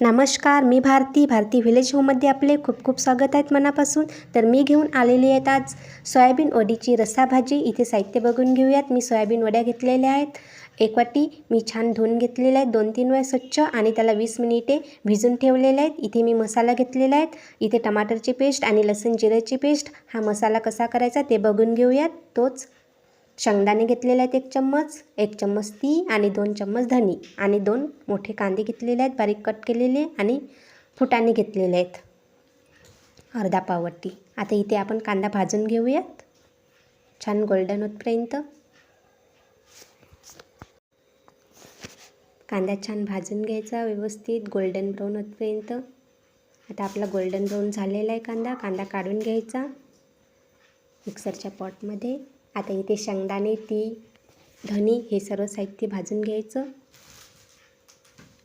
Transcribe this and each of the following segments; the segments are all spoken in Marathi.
नमस्कार मी भारती. भारती व्हिलेज होममध्ये आपले खूप खूप स्वागत आहेत मनापासून. तर मी घेऊन आलेली आहेत आज सोयाबीन वडीची रस्साभाजी इथे साहित्य बघून घेऊयात. मी सोयाबीन वड्या घेतलेल्या आहेत. एक वाटी मी छान धुवून घेतलेल्या आहेत दोन तीन वेळा स्वच्छ आणि त्याला वीस मिनिटे भिजून ठेवलेले आहेत. इथे मी मसाला घेतलेला आहेत इथे टमाटरची पेस्ट आणि लसूण जिऱ्याची पेस्ट. हा मसाला कसा करायचा ते बघून घेऊयात. तोच शेंगदाणे घेतलेले आहेत एक चम्मच एक चम्मच ती आणि दोन चम्मच धनी आणि दोन मोठे कांदे घेतलेले आहेत बारीक कट केलेले आणि फुटाणे घेतलेले आहेत. अर्धा पावटी आता इथे आपण कांदा भाजून घेऊयात. छान गोल्डन होतपर्यंत. कांदा छान भाजून घ्यायचा व्यवस्थित गोल्डन ब्राऊन होतपर्यंत. आता आपला गोल्डन ब्राऊन झालेला आहे कांदा. कांदा काढून घ्यायचा. मिक्सरच्या पॉटमध्ये आता इथे शेंगदाणे ती धनी हे सर्व साहित्य भाजून घ्यायचं.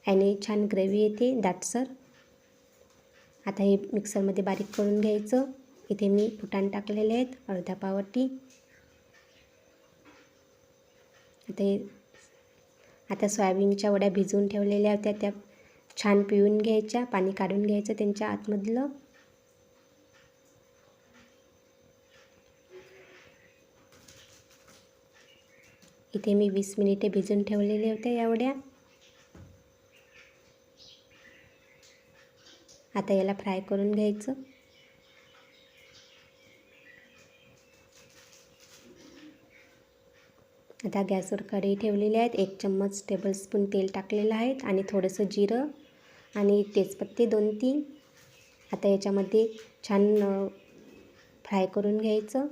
आणि छान ग्रेव्ही येते दाटसर. आता हे मिक्सरमध्ये बारीक करून घ्यायचं. इथे मी फुटाण टाकलेले आहेत अर्धा पावटी. आता हे आता सोयाबीनच्या वड्या भिजवून ठेवलेल्या होत्या त्या छान पिळून घ्यायच्या पाणी काढून घ्यायचं त्यांच्या आतमधलं. इथे मी वीस मिनिटे भिजून ठेवलेले होते एवढ्या आता याला फ्राय करून घ्यायचं. आता गॅसवर कढई ठेवलेली आहेत. एक चम्मच टेबलस्पून तेल टाकलेलं आहे आणि थोडंसं जिरं आणि तेजपत्ते दोन तीन. आता याच्यामध्ये छान फ्राय करून घ्यायचं.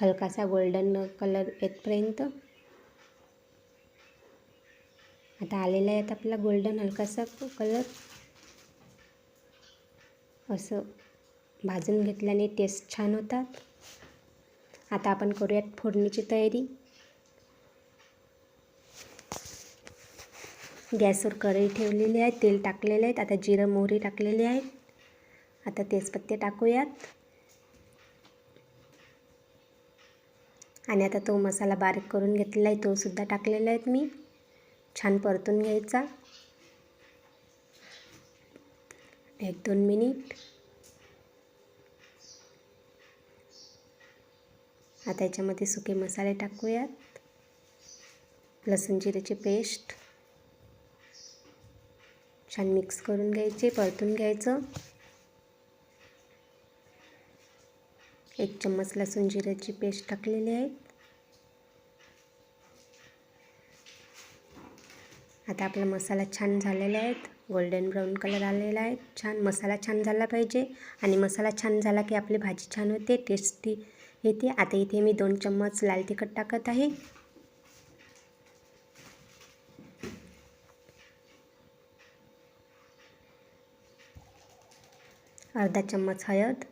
हलकासा गोल्डन कलर येतपर्यंत. आता आलेला आहे आपला गोल्डन हलकासा कलर असं भाजून घेतल्याने टेस्ट छान होतात. आता आपण करूयात फोडणीची तयारी. गॅसवर कढई ठेवलेली आहे तेल टाकलेले आहेत आता जिरं मोहरी टाकलेली आहेत आता तेजपत्ते टाकूयात. आणि आता तो मसाला बारीक करून घेतलेला आहे. तो सुद्धा टाकलेला आहेत मी. छान परतून घ्यायचा. एक दोन मिनिट. आता याच्यामध्ये सुके मसाले टाकूयात. लसूण जिऱ्याची पेस्ट. छान मिक्स करून घ्यायचे परतून घ्यायचं. एक चम्मच लसूण जिऱ्याची पेस्ट टाकलेली आहे. आता आपला मसाला छान झालेला आहे. गोल्डन ब्राऊन कलर आलेला आहे. छान मसाला छान झाला पाहिजे. आणि मसाला छान झाला की आपली भाजी छान होते टेस्टी येते. आता इथे मी दोन चम्मच लाल तिखट टाकत आहे. अर्धा चम्मच हळद.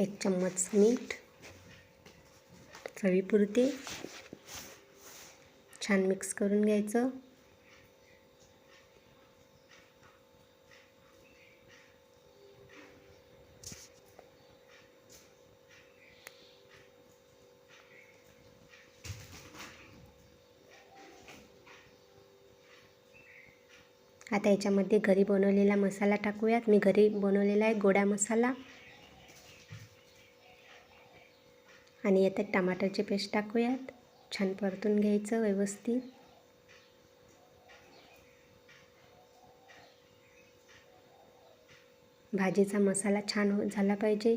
एक चम्मच मीठ चवीपुरते. छान मिक्स करून घ्यायचं. आता याच्यामध्ये घरी बनवलेला मसाला टाकूयात. मी घरी बनवलेला आहे गोडा मसाला. आणि याच्यात टमाटरची पेस्ट टाकूयात. छान परतून घ्यायचं व्यवस्थित. भाजीचा मसाला छान हो झाला पाहिजे.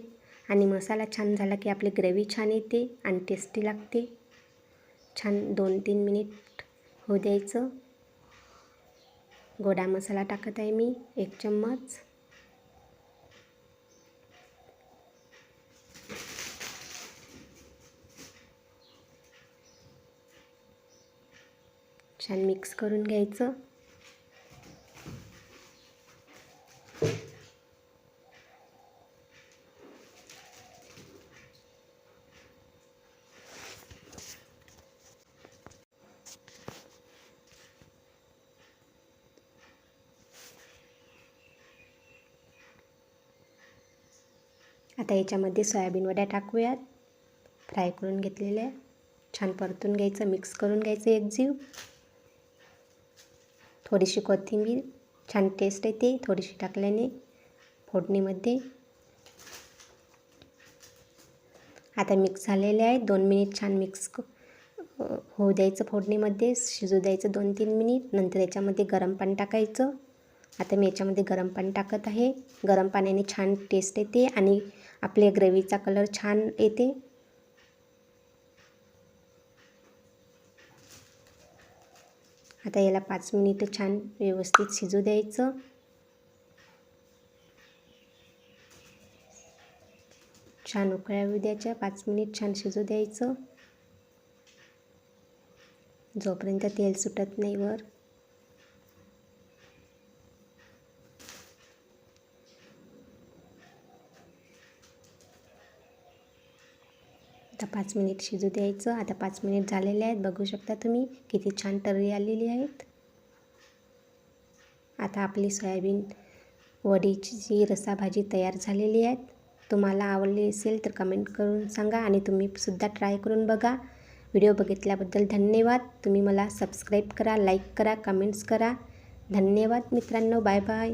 आणि मसाला छान झाला की आपली ग्रेव्ही छान येते आणि टेस्टी लागते. छान दोन तीन मिनिट होऊ द्यायचं. गोडा मसाला टाकत आहे मी एक चम्मच. छान मिक्स करून घ्यायचं. आता याच्यामध्ये सोयाबीन वड्या टाकूयात. फ्राय करून घेतलेल्या. छान परतून घ्यायचं मिक्स करून घ्यायचं एक जीव. थोडीशी कोथिंबीर छान टेस्ट येते. थोडीशी टाकल्याने फोडणीमध्ये. आता मिक्स झालेले आहे. दोन मिनिट छान मिक्स होऊ द्यायचं फोडणीमध्ये. शिजू द्यायचं दोन तीन मिनिट नंतर याच्यामध्ये गरम पाणी टाकायचं. आता मी याच्यामध्ये गरम पाणी टाकत आहे. गरम पाण्याने छान टेस्ट येते आणि आपल्या ग्रेव्हीचा कलर छान येते. आता याला पाच मिनिटं छान व्यवस्थित शिजू द्यायचं. छान उकळ्या द्यायच्या पाच मिनिट छान शिजू द्यायचं. जोपर्यंत तेल सुटत नाही वर आता पाच मिनिट शिजू द्यायचं. आता पाच मिनिट झालेले आहेत. बघू शकता तुम्ही किती छान तर्री आलेली आहेत. आता आपली सोयाबीन वडीची जी रसाभाजी तयार झालेली आहेत तुम्हाला आवडली असेल तर कमेंट करून सांगा आणि तुम्ही सुद्धा ट्राय करून बघा. व्हिडिओ बघितल्याबद्दल धन्यवाद. तुम्ही मला सबस्क्राईब करा लाईक करा कमेंट्स करा. धन्यवाद मित्रांनो. Bye bye